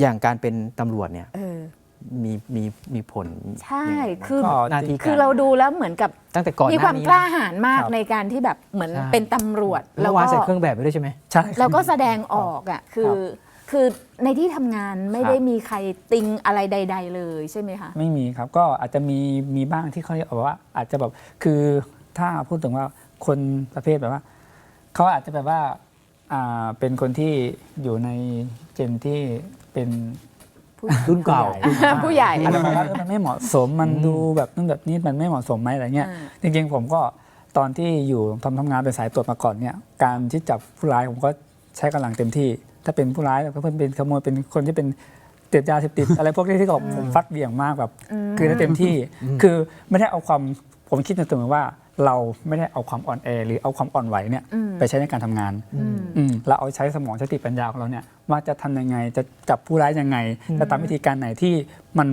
อย่างการเป็นตำรวจเนี่ยเออ มีมีมีผล ใช่ยังไงบ้างคือก็หน้าที่คือเราดูแล้วเหมือนกับตั้งแต่ก่อนหมีน้าความนี้กล้านะ หาญมากครับในการที่แบบเหมือนใช่ เป็นตำรวจแล้แล้วววานก็ใส่เครื่องแบบไปด้วยใช่ไหม ใช่แล้วก็แสดงออกอะคือคือในที่ทำงานไม่ได้มีใครติงอะไรใด ๆ เลยใช่ไหมคะ ไม่มีครับ ก็อาจจะมีมีบ้างที่เขาเรียกว่า อาจจะแบบคือถ้าพูดถึงว่าคนประเภทแบบว่าเขาอาจจะแบบว่าอ่า เป็นคนที่อยู่ในเจนที่เป็นรุ่นเก่าผู้ใหญ่อาจจะมองว่าเออมันไม่เหมาะสมมันดูแบบนู่นแบบนี้มันไม่เหมาะสมไหมอะไรเงี้ยอ่าจริงๆผมก็ตอนที่อยู่ทำทำงานเป็นสายตรวจมาก่อนเนี่ยการที่จับผู้ร้ายผมก็ใช้กำลังเต็มที่ ถ้าเป็นผู้ร้ายก็เพิ่นเป็นขโมยเป็นคนที่เป็นเติดยาเสพติดอะไรพวกนี้ที่ก็บอกผมฟัดเบี่ยงมากแบบคือได้เต็มที่ คือไม่ได้เอาความผมคิดในตัวเองว่า เราไม่ได้เอาความอ่อนแอหรือเอาความอ่อนไหวเนี่ยอืมไปใช้ในการทำงานอืมอืมเราเอาใช้สมองสติปัญญาของเราเนี่ยว่าจะทำยังไงจะจับผู้ร้ายยังไงจะตามวิธีการไหนที่มัน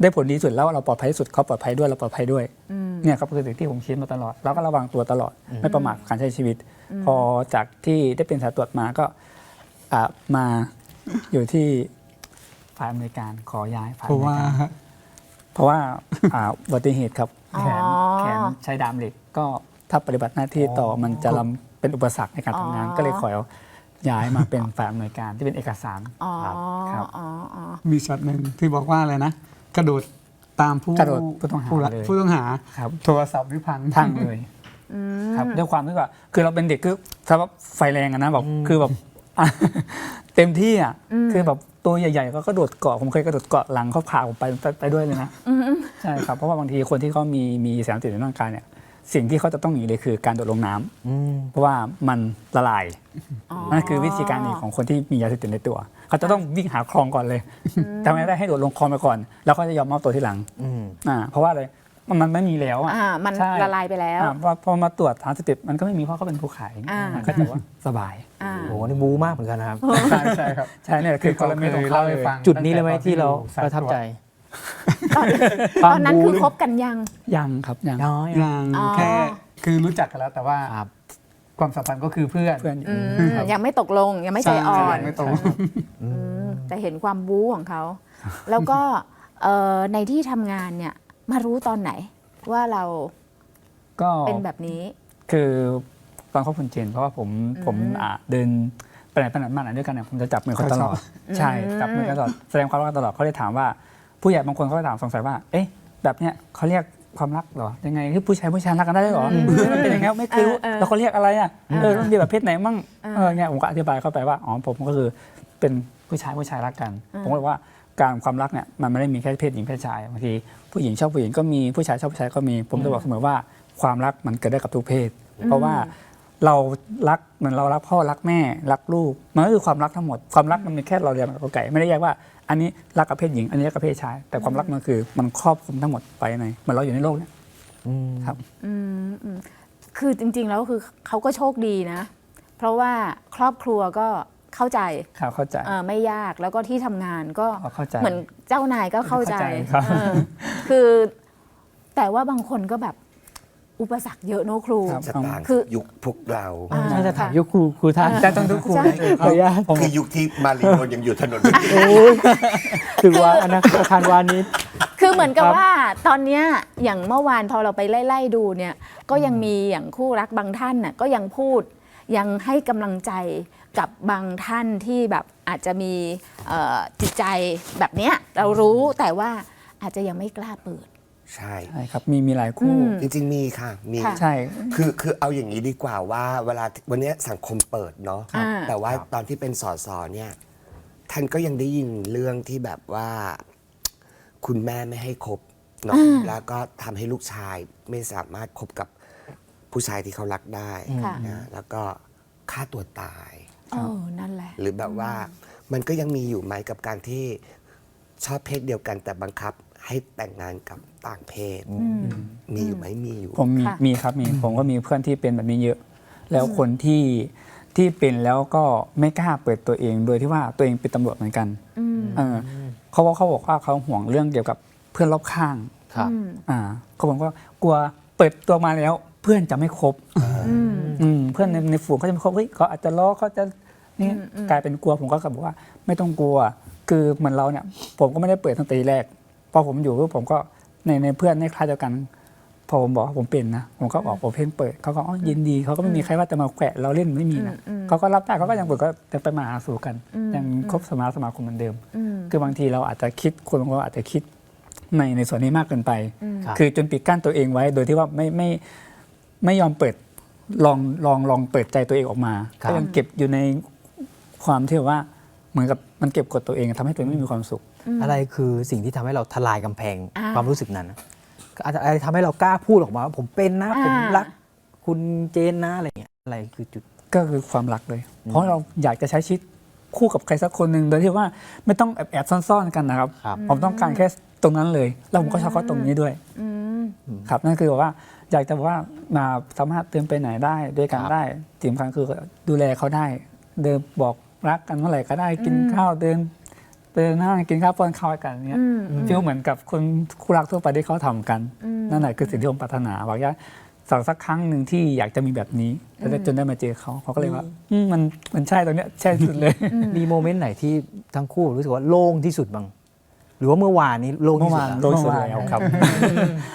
ได้ผลดีสุดแล้วเราปลอดภัยที่สุดเขาปลอดภัยด้วยเราปลอดภัยด้วยอืมเนี่ยครับคือสิ่งที่ผมคิดมาตลอดแล้วก็ระวังตัวตลอดไม่ประมาทกับการใช้ชีวิต พอจากที่ได้เป็นสายตรวจมาก็อ่ามาอยู่ที่ฝ่ายอเมริกันขอย้ายฝ่ายเพอราะเมริว่ากันเพราะว่าอ่าอุบัติเหตุครับแขนอ๋อ แขนใช้ดามเหล็กก็ถ้าปฏิบัติหน้าที่ต่อมันจะลำเป็นอุปสรรคในการทำงานอ๋อก็เลยขอย้ายมาเป็นฝ่ายอำนวยการที่เป็นเอกสารอ๋อครับอ๋ออ๋อมีช็อตหนึ่งที่บอกว่าอะไรนะ กระโดดตามผู้กระโดดผู้ต้องหาละเลยผู้ต้องหาครับโทรศัพท์วิพังพังเลยอืมครับด้วยความที่ว่า คือเราเป็นเด็กคือถ้าว่าไฟแรงอะนะแบบคือแบบเต็มที่อะคือแบบ ตัวใหญ่ๆก็กระโดดเกาะผมเคยกระโดดเกาะหลังเขาพาผมไปไปไปด้วยเลยนะใช่ครับเพราะว่าบางทีคนที่เขามีมีสารเสพติดในร่างกายเนี่ยสิ่งที่เขาจะต้องหนีเลยคือการโดดลงน้ำอืมเพราะว่ามันละลายอ๋อนั่นคือวิธีการหนีของคนที่มียาเสพติดในตัว เขาจะต้องวิ่งหาคลองก่อนเลยทำไงได้ให้โดดลงคลองไปก่อน แล้วก็จะยอมมอบตัวที่หลังอืมอ่าเพราะว่าอะไร มันมันไม่มีแล้วอะอ่ามันใช่ละลายไปแล้ว อ่าพอพอมาตรวจสารเสพติดมันก็ไม่มีเพราะเขาเป็นผู้ขายอ่ามั นก็จะว่าสบายอ่า โอ้โหนี่บูมากเหมือนกันนะครับ ใช่ใช่ครับใช่เนี่ยคือกรณีของเขาเคยเล่าให้เลยฟังจุดนี้เลยไหมที่เราตั้งแต่ตอนที่อยู่สายประทับใจตอนตอนนั้นคือคบกันยัง ยังครับยังน้อยยังอ๋อ แค่คือรู้จักกันแล้วแต่ว่าครับ ความสัมพันธ์ก็คือเพื่อน เพื่อนอืมยังไม่ตกลงยังไม่ใจอ่อนใช่ไม่ตรงอืมแต่เห็นความบู๊ของเขา แล้วก็เอ่อในที่ทำงานเนี่ย มารู้ตอนไหนว่าเราก็เป็นแบบนี้ คือตอนเขาคุณเจนเพราะว่าผมผมอ่าเดินไปไหนไปไหนมาไหนด้วยกันเนี่ยผมจะจับมือเขาตลอดใช่จับมือกันตลอดแสดงความรักกันตลอดเขาเลยถามว่า ผู้ใหญ่บางคนเขาก็ถามสงสัยว่า เอ๊ะ แบบเนี้ยเขาเรียกความรักเหรอยังไงที่ผู้ชายผู้ชายรักกันได้ด้วยเหรอเฮ้ยมันเป็นยังไงไม่เคยรู้เออเออแล้วเขาเรียกอะไรอะเออมันมีแบบเพศไหนมั่งเออเนี่ยผมก็อธิบายเข้าไปว่าอ๋อผมก็คือเป็นผู้ชายผู้ชายรักกัน ผมก็เลยว่า การความรักเนี่ยมันไม่ได้มีแค่เพศหญิงเพศชายบางทีผู้หญิงชอบผู้หญิงก็มีผู้ชายชอบผู้ชายก็มีผมจะบอกเสมอว่าความรักมันเกิดได้กับทุกเพศ เพราะว่าเรารักเหมือนเรารักพ่อรักแม่รักลูกมันก็คือความรักทั้งหมดความรักมันมีแค่เราเรียนกับไก่ไม่ได้แยกว่าอันนี้รักกับเพศหญิง อันนี้รักกับเพศชาย แต่ความรักมันคือมันครอบคลุมทั้งหมดไปในเหมือนเราอยู่ในโลกเนี่ยอืมครับอืมอืมคือจริงๆแล้วคือเขาก็โชคดีนะ เพราะว่าครอบครัวก็ เข้าใจครับเข้าใจ เอ่อไม่ยากแล้วก็ที่ทำงานก็เข้าใจเหมือนเจ้านายก็เข้าใจเข้าใจครับเออคือแต่ว่าบางคนก็แบบอุปสรรคเยอะเนอะครู ครับ จะต่างคือยุคพวกเราอ่าน่าจะถามยุคครูครูท่านแต่ต้องทุกครูใช่ ขออนุญาตผมคือยุคที่มารีโนยังอยู่ถนน โอ้ยถือว่าอนาคารวานิช คือเหมือนกับครับ ว่าตอนเนี้ยอย่างเมื่อวานพอเราไปไล่ๆดูเนี่ย ก็ยังมีอย่างคู่รักบางท่านน่ะก็ยังพูดยังให้กำลังใจ กับบางท่านที่แบบอาจจะมีเอ่อจิตใจแบบเนี้ยเรารู้แต่ว่าอาจจะยังไม่กล้าเปิด ใช่ ใช่ครับมีมีหลายคู่อืมจริงๆมีค่ะมีค่ะ ใช่ คือคือเอาอย่างนี้ดีกว่าว่าเวลาวันเนี้ยสังคมเปิดเนาะอ่า แต่ว่าตอนที่เป็นสอสอเนี่ยท่านก็ยังได้ยินเรื่องที่แบบว่า คุณแม่ไม่ให้คบเนาะแล้วก็ทำให้ลูกชายไม่สามารถคบกับผู้ชายที่เขารักได้ค่ะ นะแล้วก็ฆ่าตัวตาย เออนั่นแหละ หรือแบบว่ามันก็ยังมีอยู่ไหมกับการที่ชอบเพศเดียวกันแต่บังคับให้แต่งงานกับต่างเพศ มีอยู่ไหมมีอยู่ ผมมีค่ะ มีครับมีผมก็มีเพื่อนที่เป็นแบบนี้เยอะ แล้วคนที่ที่เป็นแล้วก็ไม่กล้าเปิดตัวเอง โดยที่ว่าตัวเองเป็นตำรวจเหมือนกันอืมเออเขาบอกเขาบอกว่าเขาห่วงเรื่องเกี่ยวกับเพื่อนรอบข้าง ครับ อืม อ่าเขาบอกว่ากลัวเปิดตัวมาแล้ว เพื่อนจะไม่คบอืมอืมเพื่อนในในฝูงเขาจะไม่คบเฮ้ยเขาอาจจะล้อเขาจะนี่กลายเป็นกลัวผมก็บอกว่า ไม่ต้องกลัว คือเหมือนเราเนี่ย ผมก็ไม่ได้เปิดตั้งแต่ทีแรกพอผมอยู่ปุ๊บผมก็ในในเพื่อนในคลาสเดียวกัน พอผมบอกว่าผมเป็นนะผมก็ออกโอเพนเปิดเขาก็อ๋อยินดีเขาก็ไม่มีใครว่าจะมาแขวะเราเล่นไม่มีนะอืมอืมเขาก็รับได้เขาก็ยังเปิดก็ยังไปมาหาสู่กันอืมยังคบสมาสมาคมเหมือนเดิมอืมคือบางทีเราอาจจะคิดคนบางคนอาจจะคิดในในส่วนนี้มากเกินไปครับคือจนปิดกั้นตัวเองไว้โดยที่ว่าไม่ไม่ ไม่ยอมเปิดลองลองลองเปิดใจตัวเองออกมาครับ ก็ยังเก็บอยู่ในความที่ว่าเหมือนกับมันเก็บกดตัวเองทำให้ตัวเองไม่มีความสุข อะไรคือสิ่งที่ทำให้เราทลายกำแพงอ่าความรู้สึกนั้นนะอะไรทำให้เรากล้าพูดออกมาว่าผมเป็นนะผมอ่ารักคุณเจนนะอะไรเงี้ยอะไรคือจุด ก็คือความรักเลย เพราะเราอยากจะใช้ชีวิตคู่กับใครสักคนหนึ่งโดยที่ว่าไม่ต้องแอบแอบซ่อนๆกันนะครับ ครับ ผมต้องการแค่ตรงนั้นเลย แล้วผมก็ชอบเขาตรงนี้ด้วย อืม ครับนั่นคือแบบว่าอยากจะบอกว่ามาสามารถเดินไปไหนได้ด้วยกันครับได้สิ่งสำคัญคือดูแลเขาได้ เดินบอกรักกันเมื่อไหร่ก็ได้กินข้าวเดินเดินห้างกินข้าวป้อนข้าวให้กันเนี้ยอืมฟีลเหมือนกับคนคู่รักทั่วไปที่เขาทำกันอืมนั่นแหละคือสิ่งที่ผมปรารถนาบอกว่าสักสักครั้งหนึ่งที่อยากจะมีแบบนี้แล้วได้จนได้มาเจอเขาเขาก็เลยว่าอืมมันมันใช่ตรงเนี้ยใช่สุดเลย มีโมเมนต์ไหนที่ทั้งคู่รู้สึกว่าโล่งที่สุดบ้าง หรือว่าเมื่อวานนี้โล่งเมื่ที่อสุดวานแล้วโดนสุดแล้วครับ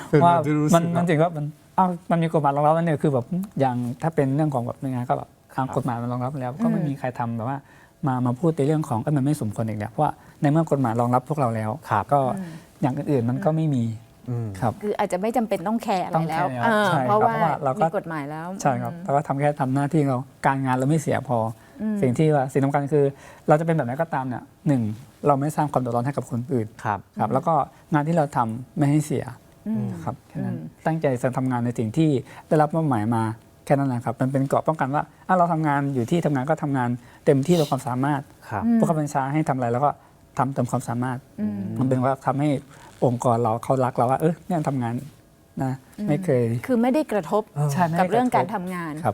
เป็นว่าแบบที่รู้มัสึนกมันจริงว่ามันอ้าวมันมีกฎหมายรองรับแล้วเนี่ยคือแบบอย่างถ้าเป็นเรื่องของแบบหน่วยงานก็แบบทางกฎหมายมันรองรับแล้ว ก็ไม่มีใครทำแบบว่ามามาพูดในเรื่องของเอ้ยมันไม่สมควรอีกแล้วเพราะว่าในเมื่อกฎหมายรองรับพวกเราแล้วครับ ก็อย่างอื่นๆมันก็ไม่มีอืม ครับ คืออาจจะไม่จำเป็นต้องแคร์อะไรต้องแคแล้ร์วแล้วเออใช่เพราะครับว่าเพราะว่าเราก็ มีกฎหมายแล้วใช่ครับอืม แล้วก็ทำแค่ทำหน้าที่เราการงานเราไม่เสียพออ สิ่งที่ว่าสิ่งสำคัญคือ เราจะเป็นแบบไหนก็ตามเนี่ยหนึ่งเราไม่สร้างความเดือดร้อนให้กับคนอื่นครับ ครับ แล้วก็งานที่เราทำไม่ให้เสียอืมครับแค่นั้นอืมตั้งใจจะทำงานในสิ่งที่ได้รับมอบหมายมาแค่นั้นแหละครับมันเป็นเกราะป้องกันว่าอะเราทำงานอยู่ที่ทำงานก็ทำงานเต็มที่ต่อความสามารถ ครับ ผู้กำกับบัญชาให้ทำอะไรแล้วก็ทำเต็มความสามารถอืมมันเป็นว่าทำให้องค์กรเราเขารักเราว่า เออเนี่ยทำงานนะ ไม่เคย คือไม่ได้กระทบใช่ไม่กับให้เรื่องกระทบการทำงาน ครับ